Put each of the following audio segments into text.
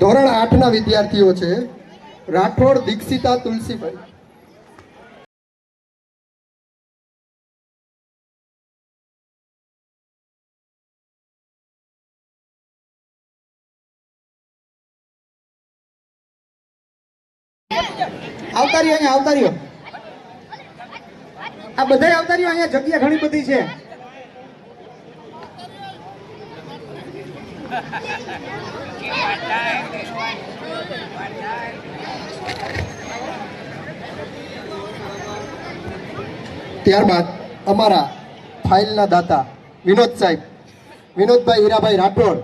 ધોરણ આઠના વિદ્યાર્થીઓ છે. રાઠોડ દીક્ષિતા તુલસીભાઈ. આવતા રહ્યો અહીંયા આવતા રહ્યો આ બધા આવતા રહ્યો અહીંયા જગ્યા ઘણી બધી છે. ત્યારબાદ અમારા ફાઇલના દાતા વિનોદ સાહેબ વિનોદભાઈ હીરાભાઈ રાઠોડ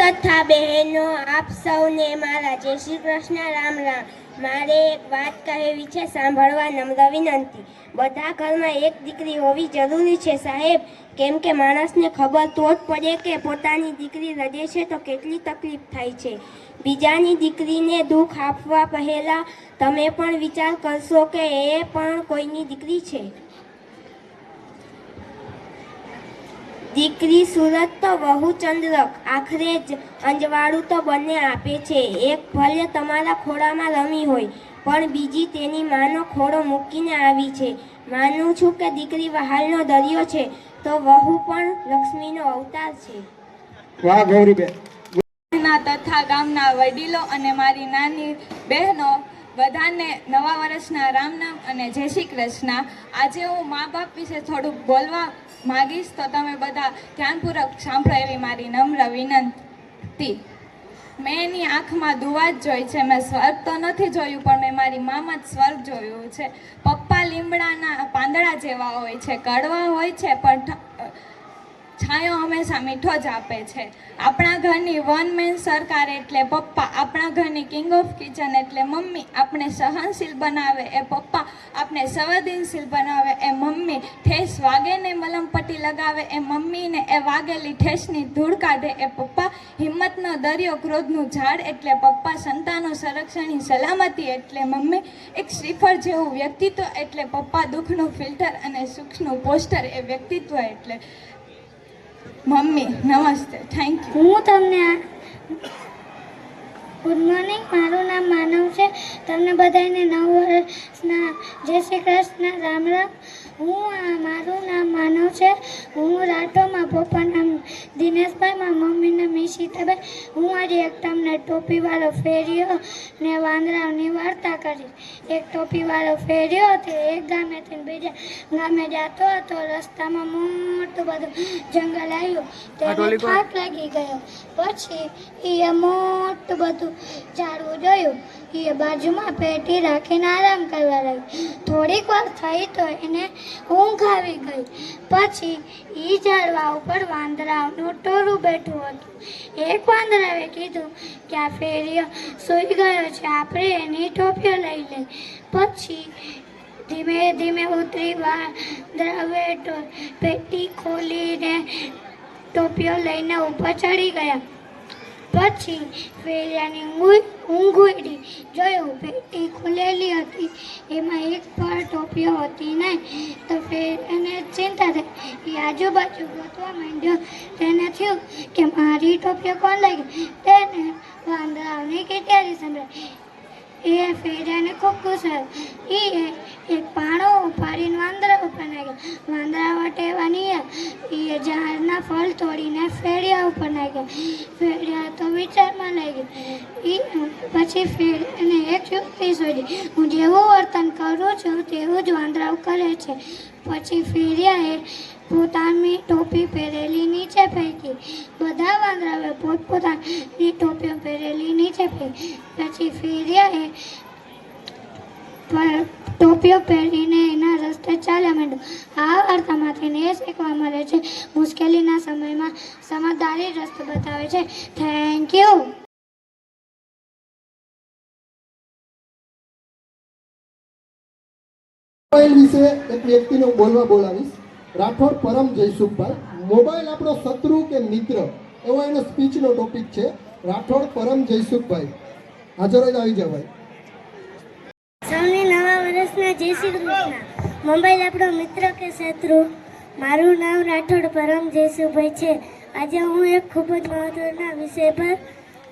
તથા બહેનો, આપ સૌને મારા જય શ્રી કૃષ્ણ, રામ રામ. મારે એક વાત કહેવી છે, સાંભળવા નમ્ર વિનંતી. બધા ઘરમાં એક દીકરી હોવી જરૂરી છે, સાહેબ. કેમ કે માણસને ખબર તો જ પડે કે પોતાની દીકરી રડે છે તો કેટલી તકલીફ થાય છે. બીજાની દીકરીને દુઃખ આપવા પહેલાં તમે પણ વિચાર કરશો કે એ પણ કોઈની દીકરી છે. દીકરી સુરત તો વહુ ચંદ્રક આખરે જ અંજવાળું તો બંને આપે છે. એક ભલે તમારા ખોળામાં રમી હોય પણ બીજી તેની માનો ખોળો મૂકીને આવી છે. માનું છું કે દીકરી વહાલનો દરિયો છે તો વહુ પણ લક્ષ્મીનો અવતાર છે. વાહ ગૌરીબેન. તથા ગામના વડીલો અને મારી નાની બહેનો બધાને નવા વર્ષના રામ નામ અને જય શ્રી કૃષ્ણ. આજે હું મા બાપ વિશે થોડુંક બોલવા માગીશ તો તમે બધા ધ્યાનપૂર્વક સાંભળો એવી મારી નમ્ર વિનંતી. મેં એની આંખમાં દુવા જ જોઈ છે. મેં સ્વર્ગ તો નથી જોયું, પણ મેં મારી મામાં જ સ્વર્ગ જોયું છે. પપ્પા લીમડાના પાંદડા જેવા હોય છે, કડવા હોય છે, પણ છાંયો હંમેશા મીઠો જ આપે છે. આપણા ઘરની વન મેન સરકાર એટલે પપ્પા, આપણા ઘરની કિંગ ઓફ કિચન એટલે મમ્મી. આપણે સહનશીલ બનાવે એ પપ્પા, આપણે સંવેદનશીલ બનાવે એ મમ્મી. ઠેસ વાગે ને મલમપટ્ટી લગાવે એ મમ્મીને એ વાગેલી ઠેસની ધૂળ કાઢે એ પપ્પા. હિંમતનો દરિયો ક્રોધનું ઝાડ એટલે પપ્પા. સંતાનો સંરક્ષણની સલામતી એટલે મમ્મી. એક શ્રીફળ જેવું વ્યક્તિત્વ એટલે પપ્પા દુઃખનું ફિલ્ટર અને સુખનું પોસ્ટર એ વ્યક્તિત્વ એટલે મમ્મી, નમસ્તે. થેન્ક યુ હું તમને ગુડ મોર્નિંગ મારું નામ માનવ છે. તમને બધાને નવ વર્ષના જય શ્રી કૃષ્ણ. રામ રામ. હું મારું નામ માનવ છે. હું રાઠોમાં પપ્પા નામ દિનેશભાઈ મારા મમ્મીના મીશીતાભાઈ હું આજે એક તમને ટોપીવાળો ફેર્યો ને વાંદરાઓની વાર્તા કરી એક ટોપીવાળો ફેર્યો તે એક ગામેથી બીજા ગામે જતો હતો રસ્તામાં મોટું બધું જંગલ આવ્યું. તેને થાક લાગી ગયો. પછી એ મોટું બધું ઝાડવું જોયું. એ બાજુમાં પેટી રાખીને આરામ કરવા લાગ્યું. થોડીક વાર થઈ તો એને ઊંઘ આવી ગઈ. પછી એ ઝાડવા ઉપર વાંદરાનું ટોળું બેઠું હતું. એક વાંદરાએ કીધું કે આ ફેરિયો સૂઈ ગયો છે, આપણે એની ટોપીઓ લઈ લઈ. પછી ધીમે ધીમે ઉતરી વાંદરાવે પેટી ખોલીને ટોપીઓ લઈને ઉપર ચડી ગયા. પછી ફેરિયાની ઊંઘ ઊંઘ ઉડી જોયું. પેટી ખુલેલી હતી. એમાં એક પણ ટોપીઓ હતી નહીં. તો એને ચિંતા થઈ. એ આજુબાજુ ગોતવા માંડ્યો. તેને થયું કે મારી ટોપીઓ કોણ લઈ ગઈ? તેને વાંદરાઓની કેટલી સંભળાય એ ફેરિયાને ખૂબ ખુશ થયો. એ એક પાણો ઉપાડીને વાંદરા ઉપર નાખ્યો. વાંદરા વટેવાની એ ઝાડના ફળ તોડીને ફેરિયા ઉપર નાખ્યો. ફેરિયા તો વિચારમાં લઈ એ પછી ફેરિયાને એક યુક્તિ શોધી, હું જેવું વર્તન કરું છું, તેવું જ વાંદરાઓ કરે છે. પછી ફેરિયાએ પોતાની ટોપી પહેરેલી નીચે ફેંકી. બધા વાંદરાઓએ પોતપોતાની ટોપીઓ પહેરેલી નીચે ફેંકી. પછી ફેરિયાએ પણ ટોપીઓ પહેરીને એના રસ્તે ચાલ્યા માંડ્યો. આ વાર્તામાંથી એ શીખવા મળે છે, મુશ્કેલીના સમયમાં સમજદારી રસ્તો બતાવે છે. થેન્ક યુ મોબાઈલ વિશે એક વ્યક્તિને બોલવા બોલાવીશ. રાઠોડ પરમ જયસુખભાઈ. મોબાઈલ આપણો શત્રુ કે મિત્ર? એવો એનો સ્પીચનો ટોપિક છે. રાઠોડ પરમ જયસુખભાઈ. હાજર જ આવી જાવ ભાઈ. સૌને નવા વર્ષના જય શ્રી કૃષ્ણ. મોબાઈલ આપણો મિત્ર કે શત્રુ? મારું નામ રાઠોડ પરમ જયસુભાઈ છે. આજે હું એક ખૂબ જ મહત્વના વિષય પર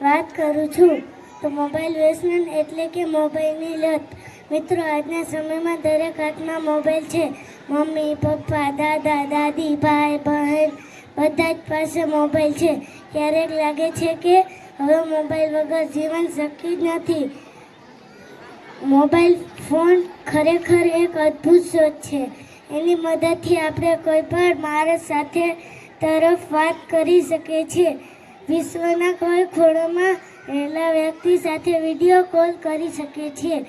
વાત કરું છું. તો મોબાઈલ વ્યસન એટલે કે મોબાઈલની લત. મિત્રો, આજના સમયમાં દરેક હાથમાં મોબાઈલ છે. મમ્મી, પપ્પા, દાદા, દાદી, ભાઈ, બહેન બધા જ પાસે મોબાઈલ છે. ક્યારેક લાગે છે કે હવે મોબાઈલ વગર જીવન શક્ય જ નથી. મોબાઈલ ફોન ખરેખર એક અદ્ભુત શોધ છે. એની મદદથી આપણે કોઈ પણ માણસ સાથે તરફ વાત કરી શકીએ છીએ. વિશ્વના કોઈ ખૂણામાં રહેલા વ્યક્તિ સાથે વીડિયો કોલ કરી શકીએ છીએ.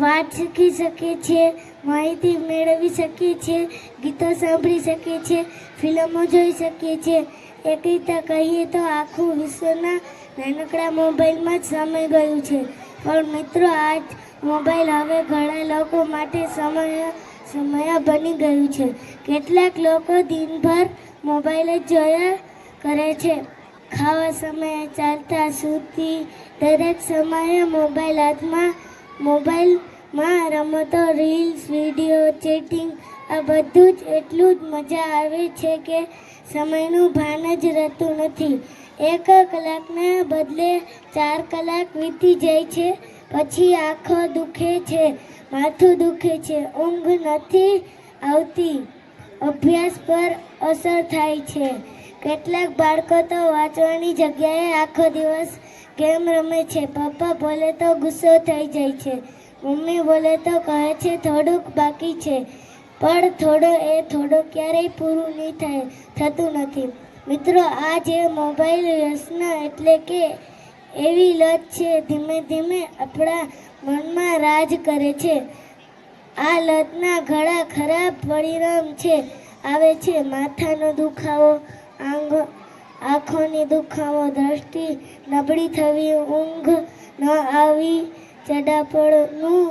વાત શીખી શકીએ છીએ, માહિતી મેળવી શકીએ છીએ, ગીતો સાંભળી શકીએ છીએ, ફિલ્મો જોઈ શકીએ છીએ. એક રીતે કહીએ તો આખું વિશ્વના નાનકડા મોબાઈલમાં જ સમય ગયું છે. પણ મિત્રો, આજ મોબાઈલ હવે ઘણા લોકો માટે સમય સમય બની ગયું છે. કેટલાક લોકો દિનભર મોબાઈલ જ જોયા કરે છે. ખાવા સમયે, ચાલતા, સૂતી, દરેક સમયે મોબાઈલ હાથમાં મોબાઈલમાં રમતો, રીલ્સ, વીડિયો, ચેટિંગ, આ બધું જ એટલું જ મજા આવે છે કે સમયનું ભાન જ રહેતું નથી. એક કલાકના બદલે ચાર કલાક વીતી જાય છે, પછી આંખો દુખે છે, માથું દુખે છે, ઊંઘ નથી આવતી. અભ્યાસ પર અસર થાય છે. કેટલાક બાળકો તો વાંચવાની જગ્યાએ આખો દિવસ ગેમ રમે છે. પપ્પા બોલે તો ગુસ્સો થઈ જાય છે. મમ્મી બોલે તો કહે છે, થોડુંક બાકી છે. પણ થોડો એ થોડો ક્યારેય પૂરું નહીં થાય, થતું નથી. મિત્રો, આ જે મોબાઈલ વ્યસન એટલે કે એવી લત છે, ધીમે ધીમે આપણા મનમાં રાજ કરે છે. આ લતના ઘણા ખરાબ પરિણામ છે, આવે છે. માથાનો દુખાવો, આંગ, આંખોની દુખાવો, દ્રષ્ટિ નબળી થવી, ઊંઘ ન આવી, ચડાપણનું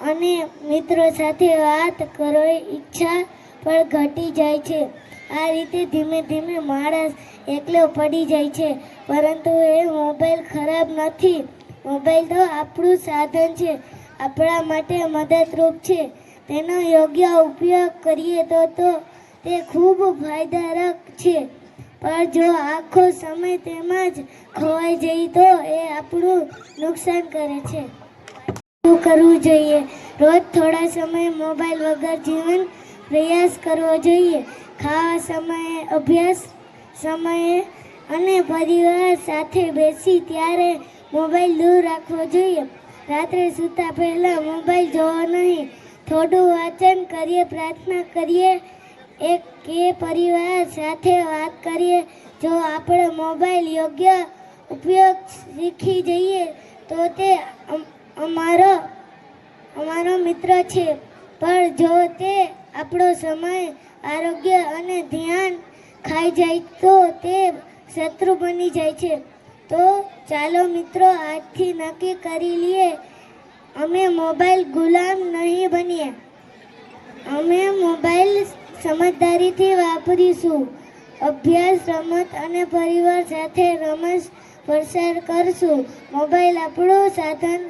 અને મિત્રો સાથે વાત કરવાની ઈચ્છા પણ ઘટી જાય છે. આ રીતે ધીમે ધીમે માણસ એકલો પડી જાય છે. પરંતુ એ મોબાઈલ ખરાબ નથી. મોબાઈલ તો આપણું સાધન છે. આપણા માટે મદદરૂપ છે. તેનો યોગ્ય ઉપયોગ કરીએ તો તો તે ખૂબ ફાયદારક છે. પણ જો આખો સમય તેમાં જ ખોવાઈ જઈએ તો એ આપણું નુકસાન કરે છે. શું કરવું જોઈએ? રોજ થોડા સમય મોબાઈલ વગર જીવન પ્રયાસ કરવો જોઈએ. ખાવા સમયે, અભ્યાસ સમયે અને પરિવાર સાથે બેસી ત્યારે મોબાઈલ દૂર રાખવો જોઈએ. રાત્રે સૂતા પહેલાં મોબાઈલ જોવો નહીં. થોડું વાંચન કરીએ, પ્રાર્થના કરીએ. એક કે પરિવાર સાથે વાત કરીએ. જો આપણે મોબાઈલ યોગ્ય ઉપયોગ શીખી જઈએ, તો તે અમ- અમારો અમારો મિત્ર છે. પણ જો તે આપણો સમય, આરોગ્ય અને ધ્યાન ખાઈ જાય તો તે શત્રુ બની જાય છે. તો ચાલો મિત્રો, આજથી નક્કી કરી લઈએ, અમે મોબાઈલ ગુલામ નહીં બનીએ. અમે મોબાઈલ સમજદારીથી વાપરીશું. અભ્યાસ, રમત અને પરિવાર સાથે રમત પસાર કરશું. મોબાઈલ આપણું સાધન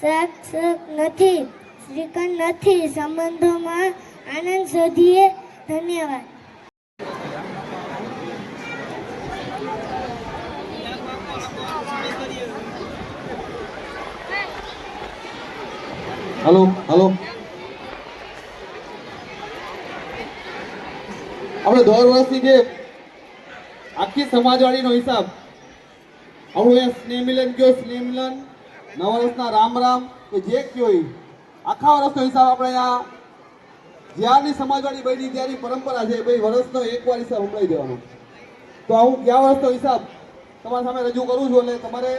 સાક્ષક નથી શ્રીકંડ નથી. સંબંધોમાં આનંદ શોધીએ. ધન્યવાદ. Hello hello. આપણે દર વર્ષની જે આખી સમાજવાડીનો હિસાબ, આપણું એ સ્નેહ મિલન કયો? સ્નેહ મિલન નવા વર્ષના રામ રામ, કે જે કયો આખા વર્ષનો હિસાબ આપણે આ જ્યારની સમાજવાડી બની ત્યારની પરંપરા છે ભાઈ વર્ષનો એકવાર હિસાબ સંભળાઈ દેવાનો. તો હું કયા વર્ષનો હિસાબ, તમારા સામે રજૂ કરું છું એટલે તમારે